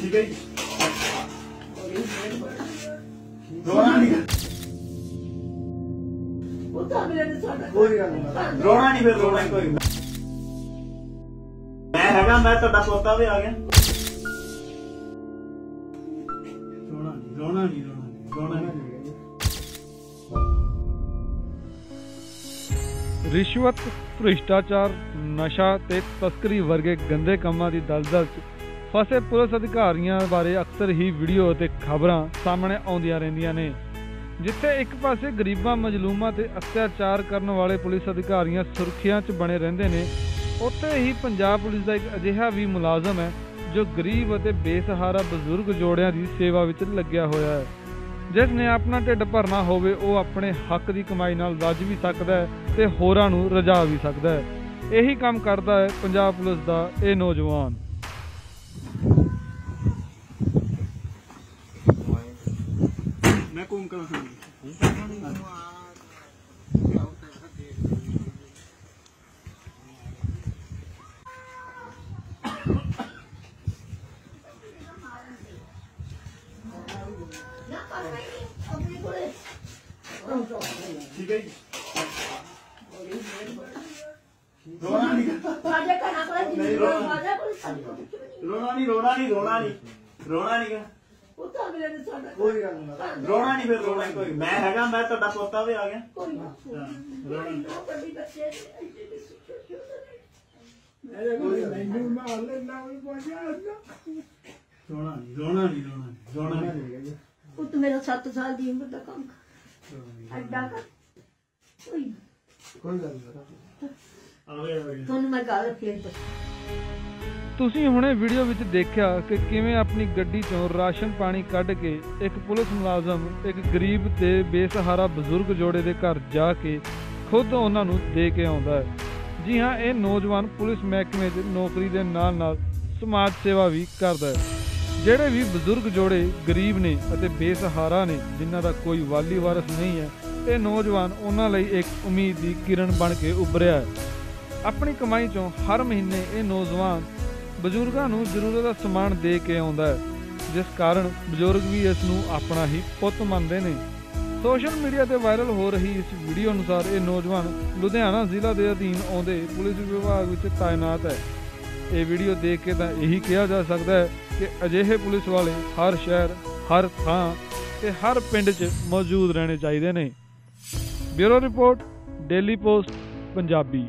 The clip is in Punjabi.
ਠੀਕ ਹੈ ਜੀ। ਰੋਣਾ ਨਹੀਂ ਉਹ ਤਾਂ ਮੇਰੇ ਨੇ ਸਾਡਾ ਕੋਈ ਗੱਲ ਨਹੀਂ। ਰੋਣਾ ਨਹੀਂ ਫਿਰ ਰੋਣਾ ਕੋਈ ਨੀ। ਮੈਂ ਹੈਗਾ ਮੈਂ ਤੁਹਾਡਾ ਪੋਤਾ ਵੀ ਆ ਗਿਆ। ਰੋਣਾ ਨਹੀਂ ਰੋਣਾ ਨਹੀਂ ਰੋਣਾ ਨਹੀਂ ਰੋਣਾ ਨਹੀਂ। ਰਿਸ਼ਵਤ ਭ੍ਰਿਸ਼ਟਾਚਾਰ ਨਸ਼ਾ ਤੇ ਤਸਕਰੀ ਵਰਗੇ ਗੰਦੇ ਕੰਮਾਂ ਦੀ ਦਲਦਲ 'ਚ ਫਸੇ ਪੁਲਿਸ ਅਧਿਕਾਰੀਆਂ ਬਾਰੇ ਅਕਸਰ ਹੀ ਵੀਡੀਓ ਅਤੇ ਖਬਰਾਂ ਸਾਹਮਣੇ ਆਉਂਦੀਆਂ ਰਹਿੰਦੀਆਂ ਨੇ। ਜਿੱਥੇ ਇੱਕ ਪਾਸੇ ਗਰੀਬਾਂ, ਮਜਲੂਮਾਂ ਤੇ ਅਤਿਆਚਾਰ ਕਰਨ ਵਾਲੇ ਪੁਲਿਸ ਅਧਿਕਾਰੀਆਂ ਸੁਰੱਖਿਆ 'ਚ ਬਣੇ ਰਹਿੰਦੇ ਨੇ, ਉੱਥੇ ਹੀ ਪੰਜਾਬ ਪੁਲਿਸ ਦਾ ਇੱਕ ਅਜਿਹਾ ਵੀ ਮੁਲਾਜ਼ਮ ਹੈ ਜੋ ਗਰੀਬ ਅਤੇ ਬੇਸਹਾਰਾ ਬਜ਼ੁਰਗ ਜੋੜਿਆਂ ਦੀ ਸੇਵਾ ਵਿੱਚ ਲੱਗਿਆ ਹੋਇਆ ਹੈ। ਜਿਸ ਨੇ ਆਪਣਾ ਢਿੱਡ ਭਰਨਾ ਹੋਵੇ, ਉਹ ਆਪਣੇ ਹੱਕ ਦੀ ਕਮਾਈ ਨਾਲ ਰੱਜ ਵੀ ਸਕਦਾ ਹੈ ਤੇ ਹੋਰਾਂ ਨੂੰ ਰਜਾ ਵੀ ਸਕਦਾ ਹੈ। ਇਹੀ ਕੰਮ ਕਰਦਾ ਹੈ ਪੰਜਾਬ ਪੁਲਿਸ ਦਾ ਇਹ ਨੌਜਵਾਨ ਮੈਂ ਕੌਣ ਕਰਾਂ ਠੀਕ ਹੈ ਜੀ। ਰੋਣਾ ਨਹੀਂ ਰੋਣਾ। ਨਹੀਂ ਰੋਣਾ ਨਹੀਂ ਰੋਣਾ ਨਹੀਂ ਰੋਣਾ ਨਹੀਂ। ਉਹ ਤਾਂ ਮੇਰੇ ਨੇ ਸਾਡਾ ਕੋਈ ਗੱਲ ਨਹੀਂ। ਰੋਣਾ ਨਹੀਂ ਫਿਰ ਰੋਣਾ ਕੋਈ। ਮੈਂ ਹੈਗਾ ਮੈਂ ਤੁਹਾਡਾ ਪੋਤਾ ਵੀ ਆ ਗਿਆ। ਕੋਈ ਰੋਣਾ ਨੀ। ਉਹ ਵੱਡੀ ਬੱਚੇ ਨੇ ਐਡੇ ਦੇ ਸੁੱਤੇ ਸੁੱਤੇ ਰੋਣਾ ਨਹੀਂ ਰੋਣਾ ਨਹੀਂ ਰੋਣਾ ਨਹੀਂ ਰੋਣਾ ਨਹੀਂ। ਉਹ ਤਾਂ ਮੇਰਾ 7 ਸਾਲ ਦੀ ਉਮਰ ਦਾ ਕੰਮ ਅੱਡਾ ਕਰ। ਕੋਈ ਨਾ। ਆਵੇ ਆਵੇ। ਤੁਹਾਨੂੰ ਮੈਂ ਗੱਲ ਫੇਰ ਦੱਸ। ਤੁਸੀਂ ਹੁਣੇ ਵੀਡੀਓ ਵਿੱਚ ਦੇਖਿਆ ਕਿ ਕਿਵੇਂ ਆਪਣੀ ਗੱਡੀ ਚੋਂ ਰਾਸ਼ਨ ਪਾਣੀ ਕੱਢ ਕੇ ਇੱਕ ਪੁਲਿਸ ਮੁਲਾਜ਼ਮ, ਇੱਕ ਗਰੀਬ ਤੇ ਬੇਸਹਾਰਾ ਬਜ਼ੁਰਗ ਜੋੜੇ ਦੇ ਘਰ ਜਾ ਕੇ ਖੁਦ ਉਹਨਾਂ ਨੂੰ ਦੇ ਕੇ ਆਉਂਦਾ ਹੈ। ਜੀ ਹਾਂ, ਇਹ ਨੌਜਵਾਨ ਪੁਲਿਸ ਮਹਿਕਮੇ 'ਚ ਨੌਕਰੀ ਦੇ ਨਾਲ-ਨਾਲ ਸਮਾਜ ਸੇਵਾ ਵੀ ਕਰਦਾ ਹੈ। ਜਿਹੜੇ ਵੀ ਬਜ਼ੁਰਗ ਜੋੜੇ ਗਰੀਬ ਨੇ ਅਤੇ ਬੇਸਹਾਰਾ ਨੇ, ਜਿਨ੍ਹਾਂ ਦਾ ਕੋਈ ਵਾਲੀ ਵਾਰਸ ਨਹੀਂ ਹੈ, ਇਹ ਨੌਜਵਾਨ ਉਹਨਾਂ ਲਈ ਇੱਕ ਉਮੀਦ ਦੀ ਕਿਰਨ ਬਣ ਕੇ ਉੱਭਰਿਆ ਹੈ। ਆਪਣੀ ਕਮਾਈ ਚੋਂ ਹਰ ਮਹੀਨੇ ਇਹ ਨੌਜਵਾਨ ਬਜ਼ੁਰਗਾਂ ਨੂੰ ਜ਼ਰੂਰਤ ਦਾ ਸਮਾਨ ਦੇ ਕੇ ਆਉਂਦਾ ਹੈ, ਜਿਸ ਕਾਰਨ ਬਜ਼ੁਰਗ ਵੀ ਇਸ ਨੂੰ ਆਪਣਾ ਹੀ ਪੁੱਤ ਮੰਨਦੇ ਨੇ। ਸੋਸ਼ਲ ਮੀਡੀਆ ਤੇ ਵਾਇਰਲ ਹੋ ਰਹੀ ਇਸ ਵੀਡੀਓ ਅਨੁਸਾਰ ਇਹ ਨੌਜਵਾਨ ਲੁਧਿਆਣਾ ਜ਼ਿਲ੍ਹਾ ਦੇ ਅਧੀਨ ਆਉਂਦੇ ਪੁਲਿਸ ਵਿਭਾਗ ਵਿੱਚ ਤਾਇਨਾਤ ਹੈ। ਇਹ ਵੀਡੀਓ ਦੇਖ ਕੇ ਤਾਂ ਇਹੀ ਕਿਹਾ ਜਾ ਸਕਦਾ ਹੈ ਕਿ ਅਜਿਹੇ ਪੁਲਿਸ ਵਾਲੇ ਹਰ ਸ਼ਹਿਰ, ਹਰ ਥਾਂ ਤੇ ਹਰ ਪਿੰਡ 'ਚ ਮੌਜੂਦ ਰਹਿਣੇ ਚਾਹੀਦੇ ਨੇ। Bureau report, Daily Post, Punjabi.